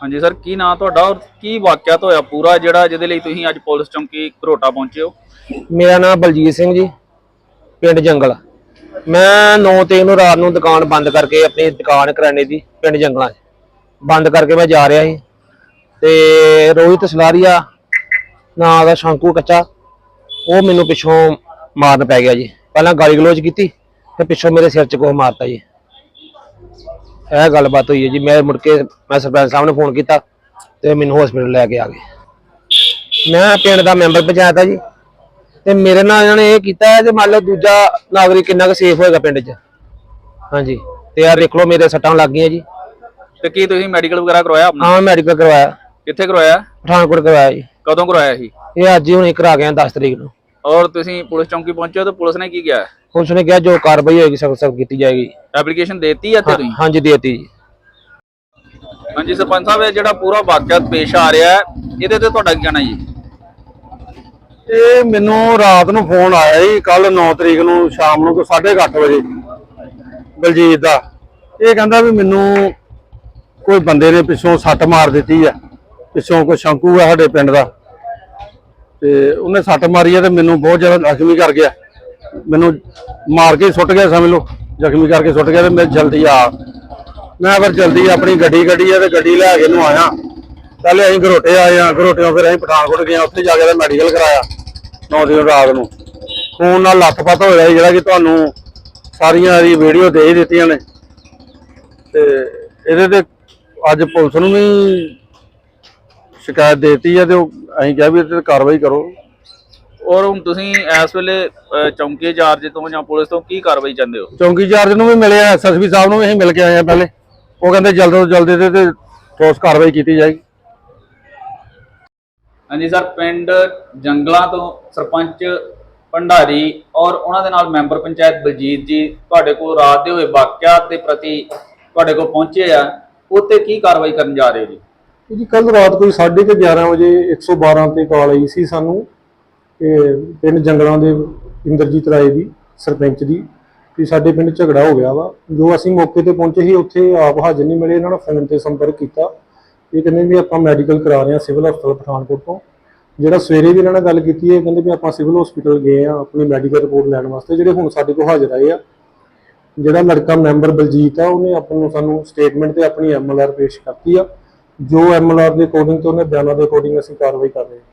ਹਾਂਜੀ, ਸਰ, ਕੀ ਨਾਂ ਤੁਹਾਡਾ ਔਰ ਕੀ ਵਾਕਿਆ ਹੋਇਆ ਪੂਰਾ ਜਿਹੜਾ ਜਿਹਦੇ ਲਈ ਤੁਸੀਂ ਅੱਜ ਪੁਲਿਸ ਚੌਂਕੀ ਘਰੋਟਾ ਪਹੁੰਚੇ ਹੋ? ਮੇਰਾ ਨਾਮ ਬਲਜੀਤ ਸਿੰਘ ਜੀ, ਪਿੰਡ ਜੰਗਲ। ਮੈਂ 9 ਤਰੀਕ ਨੂੰ ਰਾਤ ਨੂੰ ਦੁਕਾਨ ਬੰਦ ਕਰਕੇ ਆਪਣੀ ਦੁਕਾਨ ਕਰਿਆਨੇ ਦੀ ਪਿੰਡ ਜੰਗਲਾਂ 'ਚ। ਬੰਦ ਕਰਕੇ ਮੈਂ ਜਾ ਰਿਹਾ ਸੀ ਤੇ ਰੋਹਿਤ ਸਲਾਰੀਆ ਨਾਂ ਦਾ ਸ਼ੰਕੂ ਕੱਚਾ, ਉਹ ਮੈਨੂੰ ਪਿੱਛੋਂ ਮਾਰਨ ਪੈ ਗਿਆ ਜੀ। ਪਹਿਲਾਂ ਗਾਲੀ ਗਲੋਚ ਕੀਤੀ ਤੇ ਪਿੱਛੋਂ ਮੇਰੇ ਸਿਰ 'ਚ ਕੋਹ ਮਾਰਤਾ ਜੀ। ਇਹ ਗੱਲਬਾਤ ਹੋਈ ਹੈ ਜੀ। ਮੈਂ ਮੁੜ ਕੇ ਮੈਂ ਸਰਪੰਚ ਸਾਹਿਬ ਨੂੰ ਫੋਨ ਕੀਤਾ ਤੇ ਮੈਨੂੰ ਹਸਪੀਟਲ ਲੈ ਕੇ ਆ ਗਏ। ਮੈਂ ਪਿੰਡ ਦਾ ਮੈਂਬਰ ਪੰਚਾਇਤ ਆ ਜੀ। ਤੇ ਮੇਰੇ ਨਾਲ ਇਹਨਾਂ ਨੇ ਇਹ ਕੀਤਾ ਤੇ ਮੰਨ ਲਓ ਦੂਜਾ ਨਾਗਰਿਕ ਕਿੰਨਾ ਕੁ ਸੇਫ ਹੋਏਗਾ ਪਿੰਡ 'ਚ। ਹਾਂਜੀ। ਤੇ ਆ ਦੇਖ ਲਓ ਮੇਰੇ ਸੱਟਾਂ ਲੱਗ ਗਈਆਂ ਜੀ। ਤੇ ਕੀ ਤੁਸੀਂ ਮੈਡੀਕਲ ਵਗੈਰਾ ਕਰਵਾਇਆ ਆਪਣਾ? ਹਾਂ ਮੈਡੀਕਲ ਕਰਵਾਇਆ। ਕਿੱਥੇ ਕਰਵਾਇਆ? ਪਠਾਨਕੋਟ ਕਰਵਾਇਆ ਜੀ। ਕਦੋਂ ਕਰਵਾਇਆ ਸੀ? ਇਹ ਅੱਜ ਹੀ ਹੁਣੇ ਕਰਾ ਗਿਆ 10 ਤਰੀਕ ਨੂੰ। ਔਰ ਤੁਸੀਂ ਪੁਲਿਸ ਚੌਂਕੀ ਪਹੁੰਚੇ ਹੋ ਤਾਂ ਪੁਲਿਸ ਨੇ ਕੀ ਕਿਹਾ? ਪੁਲਿਸ ਨੇ ਕਿਹਾ ਜੋ ਕਾਰਵਾਈ ਹੋਏਗੀ ਸਖਤ ਸਖਤ ਕੀਤੀ ਜਾਏਗੀ। ਐਪਲੀਕੇਸ਼ਨ ਦੇਤੀ ਹੈ ਤੇ ਤੁਸੀਂ? ਹਾਂਜੀ ਦੇਤੀ ਜੀ। ਹਾਂਜੀ ਸਰਪੰਚ ਸਾਹਿਬ ਇਹ ਜਿਹੜਾ ਪੂਰਾ ਵਾਕਿਆ ਪੇਸ਼ ਆ ਰਿਹਾ ਹੈ ਇਹਦੇ ਤੇ ਤੁਹਾਡਾ ਕੀ ਕਹਿਣਾ ਜੀ? ਇਹ ਮੈਨੂੰ ਰਾਤ ਨੂੰ ਫੋਨ ਆਇਆ ਜੀ ਕੱਲ 9 ਤਰੀਕ ਨੂੰ ਸ਼ਾਮ ਨੂੰ ਕੋਈ 8:30 ਵਜੇ ਬਲਜੀਤ ਦਾ। ਇਹ ਕਹਿੰਦਾ ਵੀ ਮੈਨੂੰ ਕੋਈ ਬੰਦੇ ਨੇ ਪਿੱਛੋਂ ਸੱਟ ਮਾਰ ਦਿੱਤੀ ਆ ਪਿੱਛੋਂ ਕੋਈ ਸ਼ੰਕੂ ਆ ਸਾਡੇ ਪਿੰਡ ਦਾ। ਤੇ ਉਹਨੇ ਸੱਟ ਮਾਰੀ ਆ ਤੇ ਮੈਨੂੰ ਬਹੁਤ ਜ਼ਿਆਦਾ ਜ਼ਖਮੀ ਕਰ ਗਿਆ। ਮੈਨੂੰ ਮਾਰ ਕੇ ਸੁੱਟ ਗਿਆ ਸਮਝ ਲਓ ਜ਼ਖਮੀ ਕਰਕੇ ਸੁੱਟ ਗਿਆ ਤੇ ਮੈਂ ਜਲਦੀ ਆ। ਮੈਂ ਫਿਰ ਜਲਦੀ ਆਪਣੀ ਗੱਡੀ ਕੱਢੀ ਆ ਤੇ ਗੱਡੀ ਲੈ ਕੇ ਨੂੰ ਆਇਆ। ਪਹਿਲੇ ਅਸੀਂ ਘਰੋਟੇ ਆਏ ਆ ਘਰੋਟਿਓਂ ਫਿਰ ਅਸੀਂ ਪਠਾਨਕੋਟ ਗਏ ਆ, ਉੱਥੇ ਜਾ ਕੇ ਤਾਂ ਮੈਡੀਕਲ ਕਰਾਇਆ 9 ਦਿਨ ਰਾਤ ਨੂੰ। ਖੂਨ ਨਾਲ ਲੱਥਪੱਥ ਹੋਇਆ ਸੀ ਜਿਹੜਾ ਕਿ ਤੁਹਾਨੂੰ ਸਾਰੀਆਂ ਇਹਦੀ ਵੀਡੀਓ ਦੇ ਹੀ ਦਿੱਤੀਆਂ ਨੇ। ਤੇ ਇਹਦੇ ਤੇ ਅੱਜ ਪੁਲਿਸ ਨੂੰ ਵੀ ਸ਼ਿਕਾਇਤ ਦੇਤੀ ਹੈ ਤੇ ਉਹ ਅਸੀਂ ਕਿਹਾ ਵੀ ਇਹਦੇ ਤੇ ਕਾਰਵਾਈ ਕਰੋ। ਔਰ ਹੁਣ ਤੁਸੀਂ ਇਸ ਵੇਲੇ ਚੌਂਕੀ ਇੰਚਾਰਜ ਤੋਂ ਜਾਂ ਪੁਲਿਸ ਤੋਂ ਕੀ ਕਾਰਵਾਈ ਚਾਹੁੰਦੇ ਹੋ? ਚੌਂਕੀ ਚਾਰਜ ਨੂੰ ਵੀ ਮਿਲੇ ਐਸਐਸਪੀ ਸਾਹਿਬ ਨੂੰ ਵੀ ਅਸੀਂ ਮਿਲ ਕੇ ਆਏ ਆ ਪਹਿਲੇ। ਉਹ ਕਹਿੰਦੇ ਜਲਦ ਤੋਂ ਜਲਦ ਇਹਦੇ ਤੇ ਠੋਸ ਕਾਰਵਾਈ ਕੀਤੀ ਜਾਏਗੀ ਹਾਂਜੀ ਸਰ ਪਿੰਡ ਜੰਗਲਾਂ ਤੋਂ ਸਰਪੰਚ ਭੰਡਾਰੀ ਔਰ ਉਹਨਾਂ ਦੇ ਨਾਲ ਮੈਂਬਰ ਪੰਚਾਇਤ ਬਲਜੀਤ ਜੀ ਤੁਹਾਡੇ ਕੋਲ ਰਾਤ ਦੇ ਹੋਏ ਵਾਕਿਆ ਦੇ ਪ੍ਰਤੀ ਤੁਹਾਡੇ ਕੋਲ ਪਹੁੰਚੇ ਆ ਉੱਤੇ ਕੀ ਕਾਰਵਾਈ ਕਰਨ ਜਾ ਰਹੇ ਹੋ ਜੀ? ਜੀ ਕੱਲ ਰਾਤ ਕੋਈ 11:30 ਵਜੇ 112 ਤੇ ਕਾਲ ਆਈ ਸੀ ਸਾਨੂੰ ਕਿ ਪਿੰਡ ਜੰਗਲਾਂ ਦੇ ਇੰਦਰਜੀਤ ਰਾਏ ਦੀ, ਸਰਪੰਚ ਦੀ ਕਿ ਸਾਡੇ ਪਿੰਡ ਝਗੜਾ ਹੋ ਗਿਆ ਵਾ। ਜੋ ਅਸੀਂ ਮੌਕੇ ਤੇ ਪਹੁੰਚੇ ਸੀ, ਉੱਥੇ ਆਪ ਹਾਜ਼ਰ ਨਹੀਂ ਮਿਲੇ, ਇਹਨਾਂ ਨਾਲ ਫੋਨ ਤੇ ਸੰਪਰਕ ਕੀਤਾ। ਇਹ ਕਹਿੰਦੇ ਵੀ ਆਪਾਂ ਮੈਡੀਕਲ ਕਰਾ ਰਹੇ ਹਾਂ ਸਿਵਲ ਹਸਪਤਾਲ ਪਠਾਨਕੋਟ ਤੋਂ। ਜਿਹੜਾ ਸਵੇਰੇ ਵੀ ਇਹਨਾਂ ਨਾਲ ਗੱਲ ਕੀਤੀ ਹੈ ਕਹਿੰਦੇ ਵੀ ਆਪਾਂ ਸਿਵਲ ਹਸਪੀਟਲ ਗਏ ਆ ਆਪਣੀ ਮੈਡੀਕਲ ਰਿਪੋਰਟ ਲੈਣ ਵਾਸਤੇ, ਜਿਹੜੇ ਹੁਣ ਸਾਡੇ ਕੋਲ ਹਾਜ਼ਰ ਆਏ ਆ। ਜਿਹੜਾ ਲੜਕਾ ਮੈਂਬਰ ਬਲਜੀਤ ਆ, ਉਹਨੇ ਆਪਾਂ ਨੂੰ ਸਾਨੂੰ ਸਟੇਟਮੈਂਟ ਤੇ ਆਪਣੀ ਐਮਐਲਆਰ ਪੇਸ਼ ਕਰਤੀ ਆ। ਜੋ ਐਮਐਲਆਰ ਦੇ ਅਕੋਰਡਿੰਗ ਤੇ ਉਹਨੇ ਬਿਆਨਾਂ ਦੇ ਅਕੋਰਡਿੰਗ ਅਸੀਂ ਕਾਰਵਾਈ ਕਰ ਰਹੇ ਹਾਂ।